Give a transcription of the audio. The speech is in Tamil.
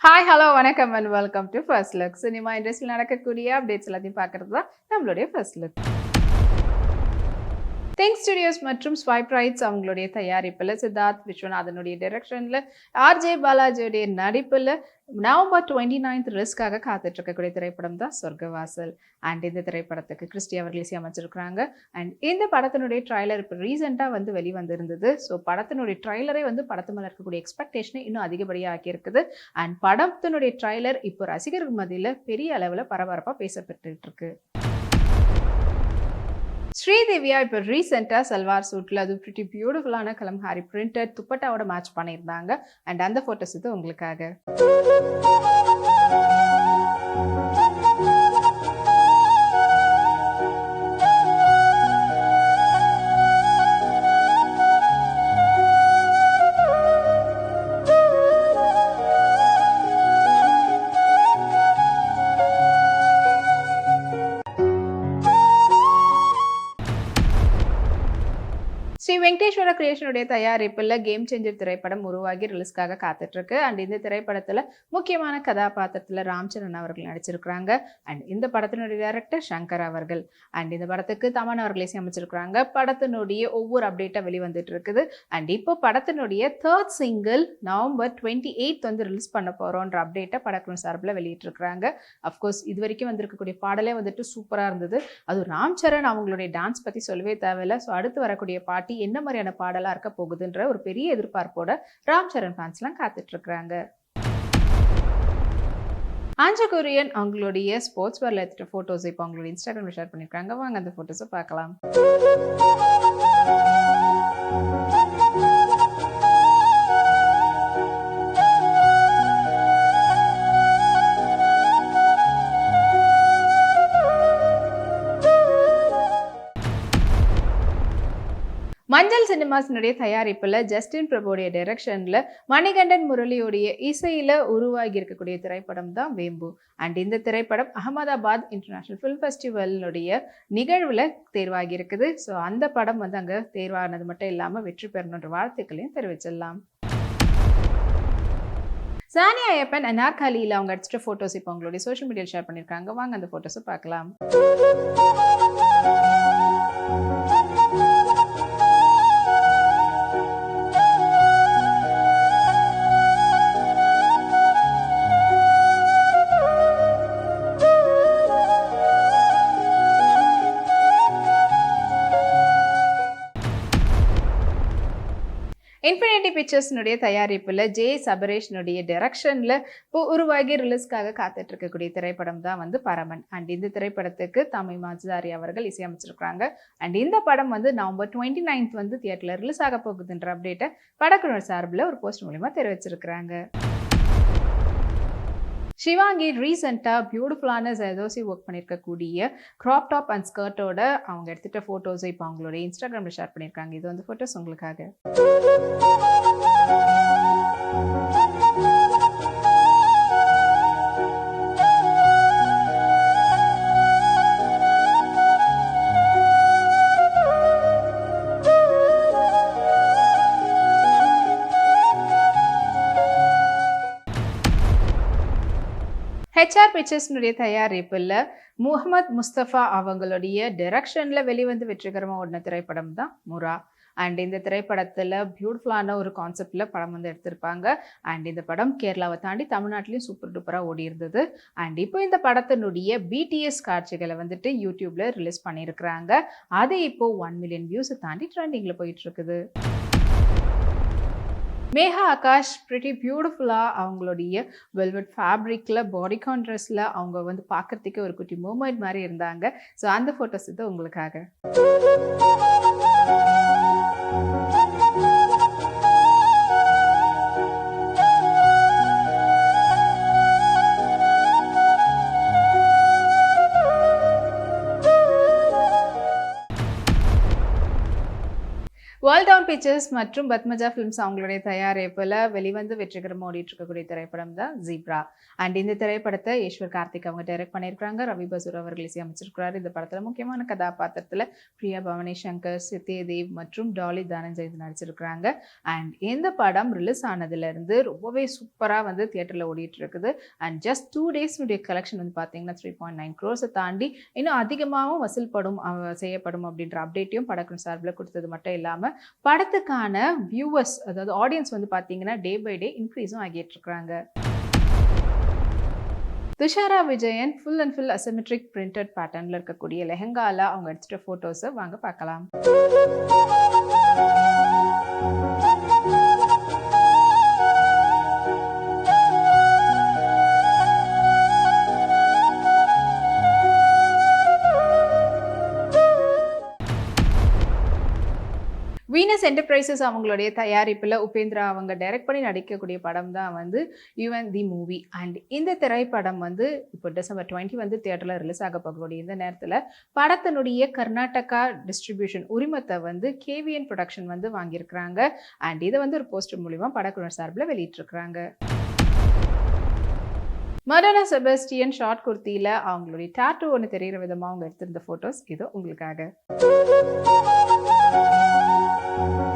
ஹாய் ஹலோ வணக்கம் and welcome to first look cinema இண்டஸ்ட்ரியில் நடக்கக்கூடிய அப்டேட்ஸ் எல்லாத்தையும் பார்க்குறது தான் நம்மளுடைய ஃபர்ஸ்ட் லுக் திங்க் ஸ்டுடியோஸ் மற்றும் ஸ்வைப் ரைட்ஸ் அவங்களுடைய தயாரிப்பில் சித்தார்த் விஸ்வநாதனுடைய டைரக்ஷனில் ஆர்ஜே பாலாஜியுடைய நடிப்பில் நவம்பர் டுவெண்ட்டி நைன்த் ரிஸ்க்காக காத்துட்டு இருக்கக்கூடிய திரைப்படம் தான் சொர்க்கவாசல் அண்ட் இந்த திரைப்படத்துக்கு கிறிஸ்டி அவர்கள் இசையமைச்சிருக்கிறாங்க அண்ட் இந்த படத்தினுடைய ட்ரைலர் இப்போ ரீசெண்டாக வந்து வெளிவந்திருந்தது. ஸோ படத்தினுடைய ட்ரைலரே வந்து படத்து மேலே இருக்கக்கூடிய எக்ஸ்பெக்டேஷனை இன்னும் அதிகப்படியாக ஆக்கியிருக்குது அண்ட் படத்தினுடைய ட்ரைலர் இப்போ ரசிகர்கள் மத்தியில் பெரிய அளவில் பரபரப்பாக பேசப்பட்டு இருக்கு ஸ்ரீதேவியா இப்போ ரீசெண்டாக சல்வார் சூட்டில் அது பிரிட்டி பியூட்டிஃபுல்லான கலம்ஹாரி பிரிண்டட் துப்பட்டாவோட மேட்ச் பண்ணியிருந்தாங்க. அண்ட் அந்த ஃபோட்டோஸ் இது உங்களுக்காக. வெங்கடேஸ்வர கிரியேஷனுடைய தயாரிப்பில் கேம் சேஞ்சர் திரைப்படம் உருவாகி ரிலீஸ்க்காக காத்துட்டு இருக்கு அண்ட் இந்த திரைப்படத்தில் முக்கியமான கதாபாத்திரத்தில் ராம்சரண் அவர்கள் நடிச்சிருக்கிறாங்க. அண்ட் இந்த படத்தினுடைய டைரக்டர் சங்கர் அவர்கள். அண்ட் இந்த படத்துக்கு தமன் அவர்கள் இசையமைச்சிருக்கிறாங்க படத்தினுடைய ஒவ்வொரு அப்டேட்டாக வெளிவந்துட்டு இருக்குது அண்ட் இப்போ படத்தினுடைய third single November twenty eight வந்து ரிலீஸ் பண்ண போகிறோன்ற அப்டேட்டை படக்குழு சார்பில் வெளியிட்டிருக்கிறாங்க அஃப்கோர்ஸ் இது வரைக்கும் வந்திருக்கக்கூடிய பாடலே வந்துட்டு சூப்பராக இருந்தது. அது ராம் சரண் அவங்களுடைய டான்ஸ் பற்றி சொல்லவே தேவையில்லை. ஸோ அடுத்து வரக்கூடிய பாட்டி என்ன மாதிரியான பாடலாக இருக்க போகுதுன்ற ஒரு பெரிய எதிர்பார்ப்போட ராம் சரண் ஃபேன்ஸ்லாம் காத்துட்டு இருக்கிறாங்க ஆஞ்ச கொரியன் அவங்களுடைய ஸ்போர்ட்ஸ் வேர்ல எடுத்துட்ட ஃபோட்டோஸ் இப்போ அவங்களுடைய இன்ஸ்டாகிராமில் ஷேர் பண்ணியிருக்காங்க வாங்க அந்த ஃபோட்டோஸை பார்க்கலாம். மஞ்சள் சினிமாஸினுடைய தயாரிப்பில் ஜஸ்டின் பிரபுடைய டைரக்ஷனில் மணிகண்டன் முரளியுடைய இசையில் உருவாகி இருக்கக்கூடிய திரைப்படம் தான் வேம்பு. அண்ட் இந்த திரைப்படம் அகமதாபாத் இன்டர்நேஷ்னல் ஃபில்ம் ஃபெஸ்டிவலுடைய நிகழ்வில் தேர்வாகி இருக்குது. ஸோ அந்த படம் வந்து அங்கே தேர்வானது மட்டும் இல்லாமல் வெற்றி பெறணுன்ற வாழ்த்துக்களையும் தெரிவிச்சிடலாம். சானியா ஐயப்பன் அனார்காலியில் அவங்க அடிச்சிட்ட ஃபோட்டோஸ் இப்போ உங்களுடைய சோஷியல் மீடியாவில் ஷேர் பண்ணியிருக்காங்க வாங்க அந்த ஃபோட்டோஸை பார்க்கலாம். இன்ஃபினிட்டி பிக்சர்ஸ்னுடைய தயாரிப்பில் ஜே சபரேஷ்னுடைய டெரெக்ஷனில் இப்போ உருவாகி ரிலீஸ்க்காக காத்துட்டு இருக்கக்கூடிய திரைப்படம் தான் வந்து பரமன். அண்ட் இந்த திரைப்படத்துக்கு தமிழ் மாஜாரி அவர்கள் இசையமைச்சிருக்கிறாங்க. அண்ட் இந்த படம் வந்து நவம்பர் டுவெண்ட்டி நைன்த் வந்து தியேட்டரில் ரிலீஸ் ஆக போகுதுன்ற அப்டேட்டை படக்குழு சார்பில் ஒரு போஸ்ட் மூலிமா தெரிவிச்சிருக்கிறாங்க. ஷிவாங்கி ரீசெண்டாக பியூட்டிஃபுல்லான ஜெதோசி ஒர்க் பண்ணியிருக்கக்கூடிய க்ராப் டாப் அண்ட் ஸ்கர்ட்டோட அவங்க எடுத்துகிட்ட ஃபோட்டோஸை இப்போ அவங்களோட இன்ஸ்டாகிராமில் ஷேர் பண்ணியிருக்காங்க இது வந்து ஃபோட்டோஸ் உங்களுக்காக. ஹெச்ஆர் பிக்சர்ஸ்னுடைய தயாரிப்பில் முகமது முஸ்தபா அவங்களுடைய டைரக்ஷனில் வெளிவந்து வெற்றிகரமாக ஓடின திரைப்படம் தான் முரா. அண்ட் இந்த திரைப்படத்தில் பியூட்டிஃபுல்லான ஒரு கான்செப்டில் படம் வந்து எடுத்திருப்பாங்க. அண்ட் இந்த படம் கேரளாவை தாண்டி தமிழ்நாட்டிலையும் சூப்பர் டூப்பராக ஓடி இருந்தது. அண்ட் இப்போ இந்த படத்தினுடைய பிடிஎஸ் காட்சிகளை வந்துட்டு யூடியூப்பில் ரிலீஸ் பண்ணியிருக்கிறாங்க. அது இப்போது ஒன் மில்லியன் வியூஸை தாண்டி ட்ரெண்டிங்கில் போயிட்டுருக்குது மேகா ஆகாஷ் ப்ரிட்டி பியூட்டிஃபுல்லாக அவங்களுடைய வெல்வெட் ஃபேப்ரிக்கில் பாடி ட்ரெஸ்ஸில் அவங்க வந்து பார்க்கறதுக்கே ஒரு குட்டி மூமெண்ட் மாதிரி இருந்தாங்க. ஸோ அந்த ஃபோட்டோஸ் இது உங்களுக்காக. வேர்ல்ட் டவுன் பிக்சர்ஸ் மற்றும் பத்மஜா ஃபிலிம்ஸ் அவங்களுடைய தயாரிப்பில் வெளிவந்து வெற்றிகரமாக ஓடிட்டு இருக்கக்கூடிய திரைப்படம் தான் ஜீப்ரா அண்ட் இந்த திரைப்படத்தை ஈஸ்வர் கார்த்திக் அவங்க டைரக்ட் பண்ணியிருக்காங்க ரவி பசூர் அவர்கள் இசையமைச்சிருக்கிறார் இந்த படத்தில் முக்கியமான கதாபாத்திரத்தில் பிரியா பவனி சங்கர் சித்தியதேவ் மற்றும் டாலி தானஞ்செய்து நடிச்சிருக்கிறாங்க. அண்ட் இந்த படம் ரிலீஸ் ஆனதுலேருந்து ரொம்பவே சூப்பராக வந்து தியேட்டரில் ஓடிட்டு இருக்குது அண்ட் ஜஸ்ட் டூ டேஸ்னுடைய கலெக்ஷன் வந்து பார்த்தீங்கன்னா த்ரீ பாயிண்ட் நைன் க்ரோஸை தாண்டி இன்னும் அதிகமாகவும் வசூல் படும் செய்யப்படும் அப்படின்ற அப்டேட்டையும் படக்குழு சார்பில் கொடுத்தது மட்டும் இல்லாமல் படத்துக்கான வியூவர்ஸ் அதாவது ஆடியன்ஸ் வந்து பார்த்தீங்கன்னா டே பை டே இன்க்ரீஸும் ஆகிட்டு இருக்கிறாங்க. Thushara Vijayan full and full asymmetric printed பேட்டர்னில் இருக்கக்கூடிய லெஹங்கால அவங்க எடுத்துகிட்ட ஃபோட்டோஸை வாங்க பார்க்கலாம். என்டர்பிரைசஸ் அவங்களுடைய தயாரிப்பில் உபேந்திரா அவங்க டைரக்ட் பண்ணி நடிக்கக்கூடிய படம் தான் வந்து யுவன் தி மூவி அண்ட் இந்த திரைப்படம் வந்து இப்போ டிசம்பர் டுவெண்ட்டி வந்து தியேட்டரில் ரிலீஸ் ஆக போகக்கூடிய இந்த நேரத்தில் படத்தினுடைய கர்நாடகா டிஸ்ட்ரிபியூஷன் உரிமத்தை வந்து கேவிஎன் ப்ரொடக்ஷன் வந்து வாங்கியிருக்கிறாங்க. அண்ட் இதை வந்து ஒரு போஸ்டர் மூலிமா படக்குழு சார்பில் வெளியிட்டிருக்கிறாங்க. மடோனா செபஸ்டியன் ஷார்ட் குர்த்தியில் அவங்களுடைய டாட்டூ ஒன்று தெரிகிற விதமாக அவங்க எடுத்திருந்த ஃபோட்டோஸ் இதோ உங்களுக்காக. இனி இதே